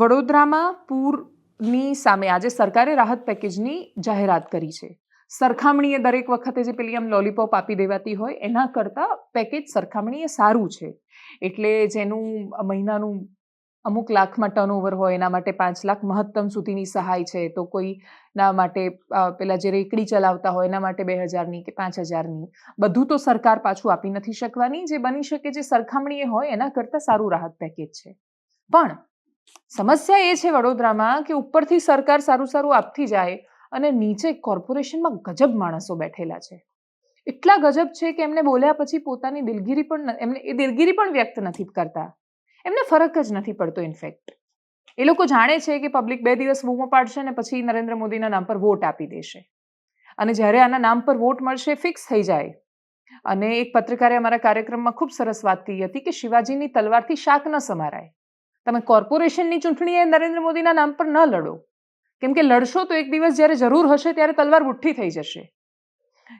વડોદરામાં પૂરની સામે આજે સરકારે રાહત પેકેજની જાહેરાત કરી છે. સરખામણીએ દરેક વખતે જે પેલી આમ લોલીપોપ આપી દેવાતી હોય, એના કરતાં પેકેજ સરખામણીએ સારું છે. એટલે જેનું મહિનાનું અમુક લાખમાં ટર્નઓવર હોય, એના માટે પાંચ લાખ મહત્તમ સુધીની સહાય છે, તો કોઈના માટે પેલા જે રેકડી ચલાવતા હોય, એના માટે બે હજારની કે પાંચ હજારની. બધું તો સરકાર પાછું આપી નથી શકવાની. જે બની શકે, જે સરખામણીએ હોય, એના કરતાં સારું રાહત પેકેજ છે. પણ સમસ્યા એ છે વડોદરામાં કે ઉપરથી સરકાર સારું સારું આપતી જાય અને નીચે કોર્પોરેશનમાં ગજબ માણસો બેઠેલા છે. એટલા ગજબ છે કે એમને બોલ્યા પછી પોતાની દિલગીરી પણ એમને એ દિલગીરી પણ વ્યક્ત નથી કરતા. એમને ફરક જ નથી પડતો ઇનફેક્ટ એ લોકો જાણે છે કે પબ્લિક બે દિવસ બૂમો પાડશે ને પછી નરેન્દ્ર મોદીના નામ પર વોટ આપી દેશે. અને જ્યારે આના નામ પર વોટ મળશે ફિક્સ થઈ જાય. અને એક પત્રકારે અમારા કાર્યક્રમમાં ખૂબ સરસ વાત કહી હતી કે શિવાજીની તલવારથી શાક ન સમારાય. તમે કોર્પોરેશનની ચૂંટણીએ નરેન્દ્ર મોદીના નામ પર ન લડો. કેમ કે લડશો તો એક દિવસ જ્યારે જરૂર હશે ત્યારે તલવાર બુઠ્ઠી થઈ જશે.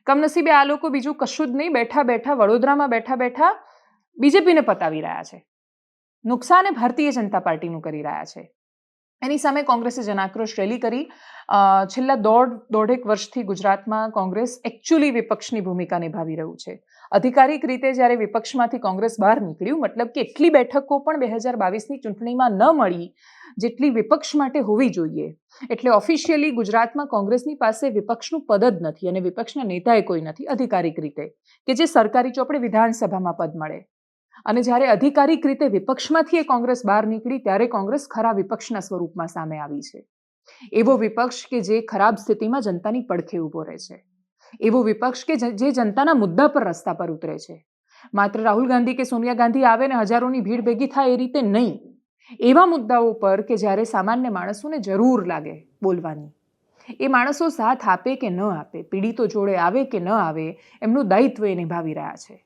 કમનસીબે આ લોકો બીજું કશું જ નહીં, બેઠા બેઠા વડોદરામાં બેઠા બેઠા બીજેપીને પતાવી રહ્યા છે. નુકસાન ભારતીય જનતા પાર્ટીનું કરી રહ્યા છે. એની સામે કોંગ્રેસે જનાક્રોશ રેલી કરી. છેલ્લા દોઢ દોઢેક વર્ષથી ગુજરાતમાં કોંગ્રેસ એકચ્યુઅલી વિપક્ષની ભૂમિકા નિભાવી રહ્યું છે. અધિકારિક રીતે જ્યારે વિપક્ષમાંથી કોંગ્રેસ બહાર નીકળ્યું, મતલબ કે એટલી બેઠકો પણ બે હજાર બાવીસની ચૂંટણીમાં ન મળી જેટલી વિપક્ષ માટે હોવી જોઈએ. એટલે ઓફિશિયલી ગુજરાતમાં કોંગ્રેસની પાસે વિપક્ષનું પદ જ નથી અને વિપક્ષના નેતાએ કોઈ નથી, અધિકારિક રીતે, કે જે સરકારી ચોપડે વિધાનસભામાં પદ મળે. અને જ્યારે અધિકારિક રીતે વિપક્ષમાંથી એ કોંગ્રેસ બહાર નીકળી, ત્યારે કોંગ્રેસ ખરા વિપક્ષના સ્વરૂપમાં સામે આવી છે. એવો વિપક્ષ કે જે ખરાબ સ્થિતિમાં જનતાની પડખે ઊભો રહે છે. એવો વિપક્ષ કે જે જનતાના મુદ્દા પર રસ્તા પર ઉતરે છે. માત્ર રાહુલ ગાંધી કે સોનિયા ગાંધી આવે ને હજારોની ભીડ ભેગી થાય એ રીતે નહીં. એવા મુદ્દાઓ પર કે જ્યારે સામાન્ય માણસોને જરૂર લાગે બોલવાની. એ માણસો સાથ આપે કે ન આપે, પીડિતો જોડે આવે કે ન આવે, એમનું દાયિત્વ એ નિભાવી રહ્યા છે.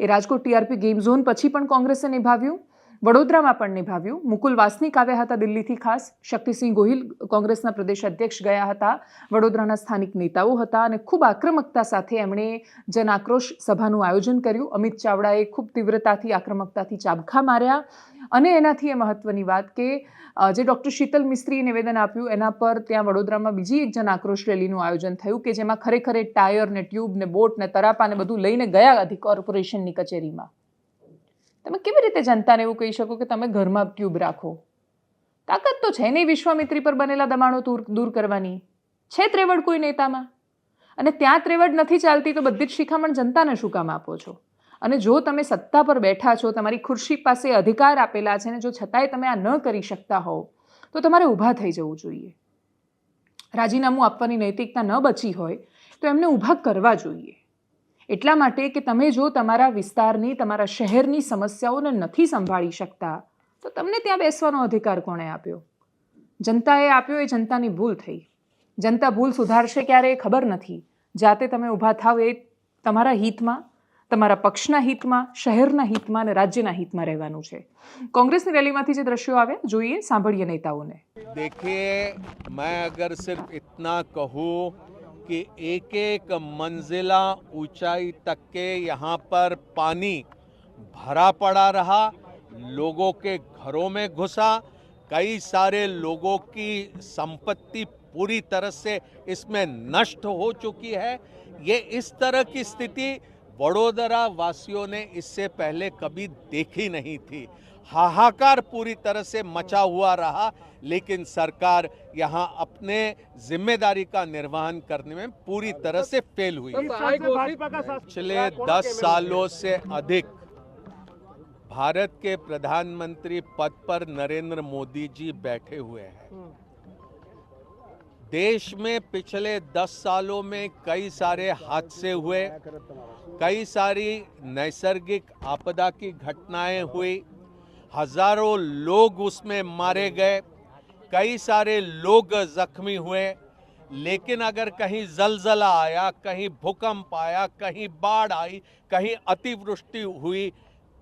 એ રાજકોટ ટીઆરપી ગેમ ઝોન પછી પણ કોંગ્રેસે નિભાવ્યું. વડોદરામાં પણ નિભાવ્યું. મુકુલ વાસનિક આવ્યા હતા દિલ્હીથી ખાસ. શક્તિસિંહ ગોહિલ કોંગ્રેસના પ્રદેશ અધ્યક્ષ ગયા હતા. વડોદરાના સ્થાનિક નેતાઓ હતા અને ખૂબ આક્રમકતા સાથે એમણે જન આક્રોશ સભાનું આયોજન કર્યું. અમિત ચાવડાએ ખૂબ તીવ્રતાથી આક્રમકતાથી ચાબખા માર્યા. અને એનાથી એ મહત્વની વાત કે જે ડૉક્ટર શીતલ મિસ્ત્રીએ નિવેદન આપ્યું, એના પર ત્યાં વડોદરામાં બીજી એક જન આક્રોશ રેલીનું આયોજન થયું કે જેમાં ખરેખર ટાયર ને ટ્યુબ ને બોટ ને તરાપા ને બધું લઈને ગયા હતી કોર્પોરેશનની કચેરીમાં. તમે કેવી રીતે જનતાને એવું કહી શકો કે તમે ઘરમાં ટ્યુબ રાખો? તાકાત તો છે નહીં વિશ્વામિત્રી પર બનેલા દબાણો દૂર કરવાની. છે ત્રેવડ કોઈ નેતામાં? અને ત્યાં ત્રેવડ નથી ચાલતી તો બધી જ શિખામણ જનતાને શું કામ આપો છો? અને જો તમે સત્તા પર બેઠા છો, તમારી ખુરશી પાસે અધિકાર આપેલા છે ને જો છતાંય તમે આ ન કરી શકતા હોવ, તો તમારે ઊભા થઈ જવું જોઈએ. રાજીનામું આપવાની નૈતિકતા ન બચી હોય તો એમને ઊભા કરવા જોઈએ. એટલા માટે કે તમે જો તમારા વિસ્તારની, તમારા શહેરની સમસ્યાઓને નથી સંભાળી શકતા, તો તમને ત્યાં બેસવાનો અધિકાર કોણે આપ્યો? જનતાએ આપ્યો એ જનતાની ભૂલ થઈ. જનતા ભૂલ સુધારશે ક્યારે એ ખબર નથી. જાતે તમે ઊભા થાવ એ તમારા હિતમાં, તમારા પક્ષના હિતમાં, શહેરના હિતમાં અને રાજ્યના હિતમાં રહેવાનું છે. કોંગ્રેસની રેલીમાંથી જે દ્રશ્યો આવે, જોઈએ સાંભળીએ નેતાઓને. દેખે, મેં અગર સિર્ફ ઇતના કહું कि एक एक मंजिला ऊंचाई तक के यहाँ पर पानी भरा पड़ा रहा, लोगों के घरों में घुसा, कई सारे लोगों की संपत्ति पूरी तरह से इसमें नष्ट हो चुकी है। ये इस तरह की स्थिति वडोदरा वासियों ने इससे पहले कभी देखी नहीं थी। हाहाकार पूरी तरह से मचा हुआ रहा लेकिन सरकार यहाँ अपने ज़िम्मेदारी का निर्वहन करने में पूरी तरह से फेल हुई। पिछले दस सालों से अधिक भारत के प्रधानमंत्री पद पर नरेंद्र मोदी जी बैठे हुए हैं। देश में पिछले दस सालों में कई सारे हादसे हुए, कई सारी नैसर्गिक आपदा की घटनाएँ हुई, हज़ारों लोग उसमें मारे गए, कई सारे लोग जख्मी हुए, लेकिन अगर कहीं जलजला आया, कहीं भूकंप आया, कहीं बाढ़ आई, कहीं अतिवृष्टि हुई,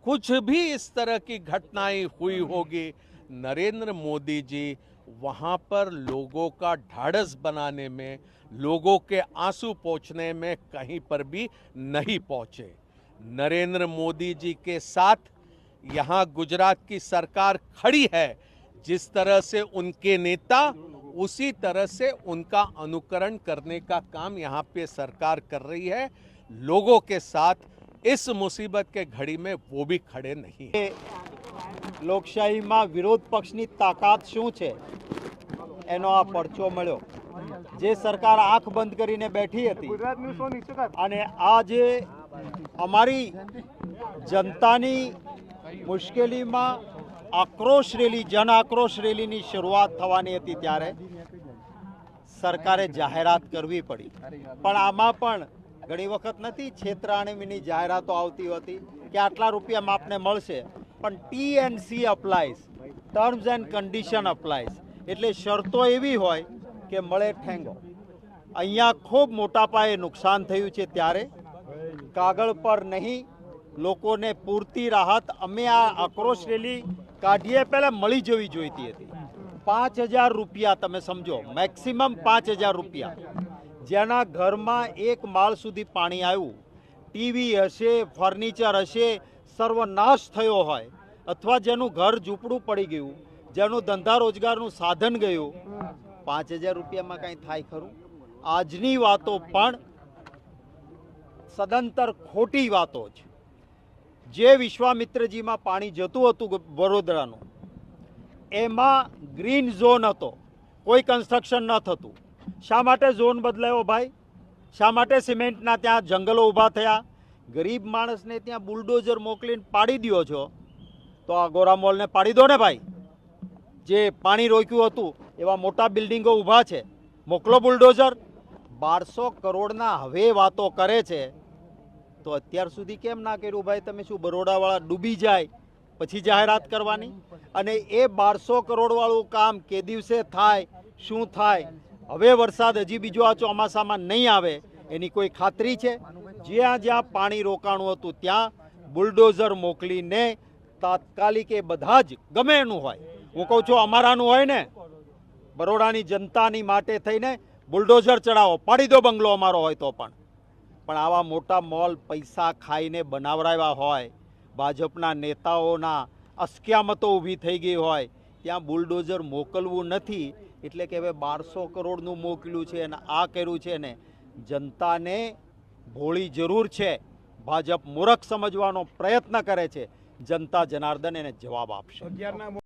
कुछ भी इस तरह की घटनाएँ हुई होगी। नरेंद्र मोदी जी वहाँ पर लोगों का ढाढ़स बनाने में, लोगों के आँसू पोंछने में कहीं पर भी नहीं पहुँचे। नरेंद्र मोदी जी के साथ यहाँ गुजरात की सरकार खड़ी है। जिस तरह से उनके नेता, उसी तरह से उनका अनुकरण करने का काम यहाँ पे सरकार कर रही है। लोगों के साथ इस मुसीबत के घड़ी में वो भी खड़े नहीं हैं લોકશાહીમાં વિરોધ પક્ષની તાકાત શું છે એનો આ પરચો મળ્યો જે સરકાર આંખ બંધ કરીને બેઠી હતી અને આ જે અમારી જનતાની મુશ્કેલીમાં આક્રોશ રેલી જન આક્રોશ રેલીની શરૂઆત થવાની હતી ત્યારે સરકારે જાહેરાત કરવી પડી પણ આમાં પણ ઘણી વખત નથી, છેતરાણીની જાહેરાતો આવતી હતી કે આટલા રૂપિયામાં આપને મળશે. પણ T and C applies terms and condition applies એટલે શરતો એવી હોય કે મળે ઠેંગો. અહીંયા ખૂબ મોટા પાયે નુકસાન થયું છે ત્યારે. કાગળ પર નહીં, લોકોને પૂરતી રાહત. અમે આ આક્રોશ રેલી કાઢીએ પહેલાં મળી જવી જોઈતી હતી. પાંચ હજાર રૂપિયા તમે સમજો મેક્સિમમ પાંચ હજાર રૂપિયા. જેના ઘરમાં એક માળ સુધી પાણી આવ્યું. ટીવી હશે, ફર્નિચર હશે, સર્વનાશ થયો હોય. અથવા જેનું ઘર ઝૂંપડું પડી ગયું, જેનું ધંધા રોજગારનું સાધન ગયું. પાંચ હજાર રૂપિયામાં કાંઈ થાય ખરું? આજની વાતો પણ સદંતર ખોટી વાતો છે જે વિશ્વામિત્રજીમાં પાણી જતું હતું વડોદરાનું, એમાં ગ્રીન ઝોન હતો. કોઈ કન્સ્ટ્રક્શન ન થતું. શા માટે ઝોન બદલાયો ભાઈ? શા માટે સિમેન્ટના ત્યાં જંગલો ઊભા થયા? ગરીબ માણસને ત્યાં બુલડોઝર મોકલીને પાડી દ્યો છો. તો આ ગોરા મોલને પાડી દો ને ભાઈ. જે પાણી રોક્યું હતું, એવા મોટા બિલ્ડિંગો ઊભા છે. મોકલો બુલડોઝર. બારસો કરોડના હવે વાતો કરે છે. તો અત્યાર સુધી કેમ ના કર્યું ભાઈ? તમે શું બરોડાવાળા ડૂબી જાય પછી જાહેરાત કરવાની? અને એ બારસો કરોડવાળું કામ કે દિવસે થાય, શું થાય? હવે વરસાદ હજી બીજો આ ચોમાસામાં નહીં આવે, એની કોઈ ખાતરી છે? જ્યાં જ્યાં પાણી રોકાણું હતું, ત્યાં બુલડોઝર મોકલીને તાત્કાલિક એ બધા જ ગમે એનું હોય. હું કહું છું, અમારાનું હોય ને, બરોડાની જનતાની માટે થઈને બુલડોઝર ચડાવો. પાડી દો બંગલો અમારો હોય તો પણ. પણ આવા મોટા મોલ પૈસા ખાઈને બનાવરાવ્યા હોય, ભાજપના નેતાઓના અસ્ક્યામતો ઊભી થઈ ગઈ હોય, ત્યાં બુલડોઝર મોકલવું નથી એટલે કે હવે બારસો કરોડનું મોકલ્યું છે અને આ કર્યું છે ને જનતાને ભોળી જરૂર છે. ભાજપ મૂરખ સમજવાનો પ્રયત્ન કરે છે. જનતા જનાર્દન એને જવાબ આપશે.